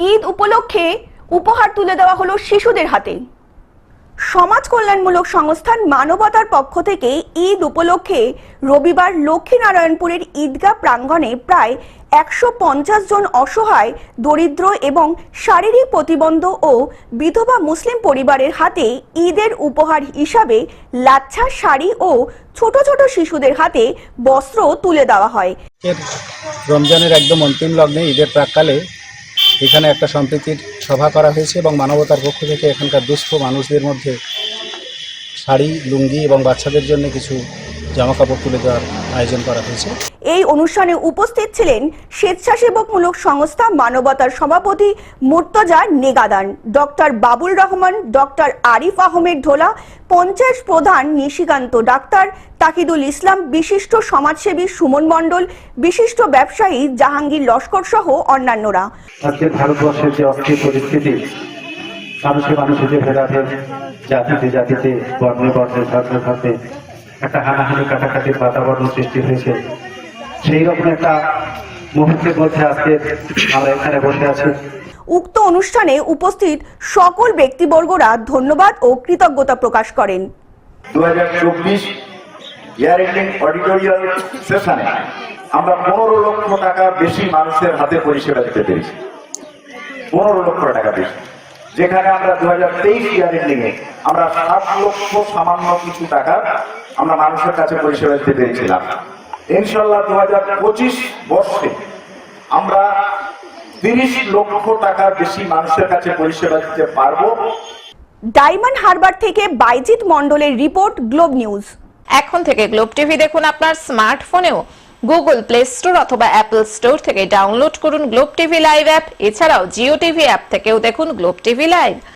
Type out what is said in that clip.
ঈদ উপলক্ষে উপহার তুলে দেওয়া হলো শিশুদের হাতে। সমাজ কল্যাণমূলক সংস্থান মানবতার পক্ষ থেকে ঈদ উপলক্ষে রবিবার লক্ষ্মীনারায়ণপুরের ঈদগাহ প্রাঙ্গণে প্রায় একশো পঞ্চাশ জন অসহায়, দরিদ্র এবং শারীরিক প্রতিবন্ধ ও বিধবা মুসলিম পরিবারের হাতে ঈদের উপহার হিসাবে লাচ্ছা শাড়ি ও ছোট ছোট শিশুদের হাতে বস্ত্র তুলে দেওয়া হয়। রমজানের একদম অন্তিম লগ্নে ঈদের প্রাককালে এখানে একটা সম্প্রীতির সভা করা হয়েছে এবং মানবতার পক্ষ থেকে এখানকার দুস্থ মানুষদের মধ্যে শাড়ি, লুঙ্গি এবং বাচ্চাদের জন্য কিছু জামাকাপড় তুলে দেওয়ার আয়োজন করা হয়েছে। এই অনুষ্ঠানে উপস্থিত ছিলেন স্বেচ্ছাসেবকমূলক সংস্থা মানবতার সভাপতি মুর্তজা নেগাদান ডক্টর বাবুল রহমান ডক্টর আরিফ আহমেদ ঢোলা পঞ্চায়েত প্রধান নিশিকান্ত ডাক্তার তাকিদুল ইসলাম বিশিষ্ট সমাজসেবী সুমন মণ্ডল বিশিষ্ট ব্যবসায়ী জাহাঙ্গীর লস্কর সহ অন্যান্যরা। আজকে ভারতবর্ষের যে অস্থির পরিস্থিতি মানুষে মানুষে যে ভেদাভেদ জাতিতে জাতিতে বর্ণে বর্ণে ধর্মে ধর্মে একটা হানাহানি কাটাকাটির বাতাবরণ সৃষ্টি হয়েছে। সেই রকম একটা মুহূর্তের মধ্যে আজকে আমরা এখানে বসে আছি। উক্ত অনুষ্ঠানে উপস্থিত সকল ব্যক্তিবর্গরা ধন্যবাদ ও কৃতজ্ঞতা প্রকাশ করেন। দু হাজার চব্বিশ ইয়ার এন্ডিং অডিটোরিয়াল সেশনে আমরা পনেরো লক্ষ টাকা বেশি মানুষের হাতে পরিষেবা দিতে পেরেছি। পনেরো লক্ষ টাকা বেশি। যেখানে আমরা দু হাজার তেইশ ইয়ার এন্ডিং এ আমরা সাত লক্ষ সামান্য কিছু টাকা আমরা মানুষের কাছে পরিষেবা দিতে পেরেছিলাম। ইনশাল্লাহ দু হাজার পঁচিশ বর্ষে আমরা তিরিশ লক্ষ টাকা বেশি মানুষের কাছে পরিষেবা দিতে পারব। ডায়মন্ড হারবার থেকে বাইজিৎ মণ্ডলের রিপোর্ট গ্লোব নিউজ। এখন থেকে গ্লোব টিভি দেখুন আপনার স্মার্টফোনেও। গুগল প্লে স্টোর অথবা অ্যাপল স্টোর থেকে ডাউনলোড করুন গ্লোব টিভি লাইভ অ্যাপ। এছাড়াও জিও টিভি অ্যাপ থেকেও দেখুন গ্লোব টিভি লাইভ।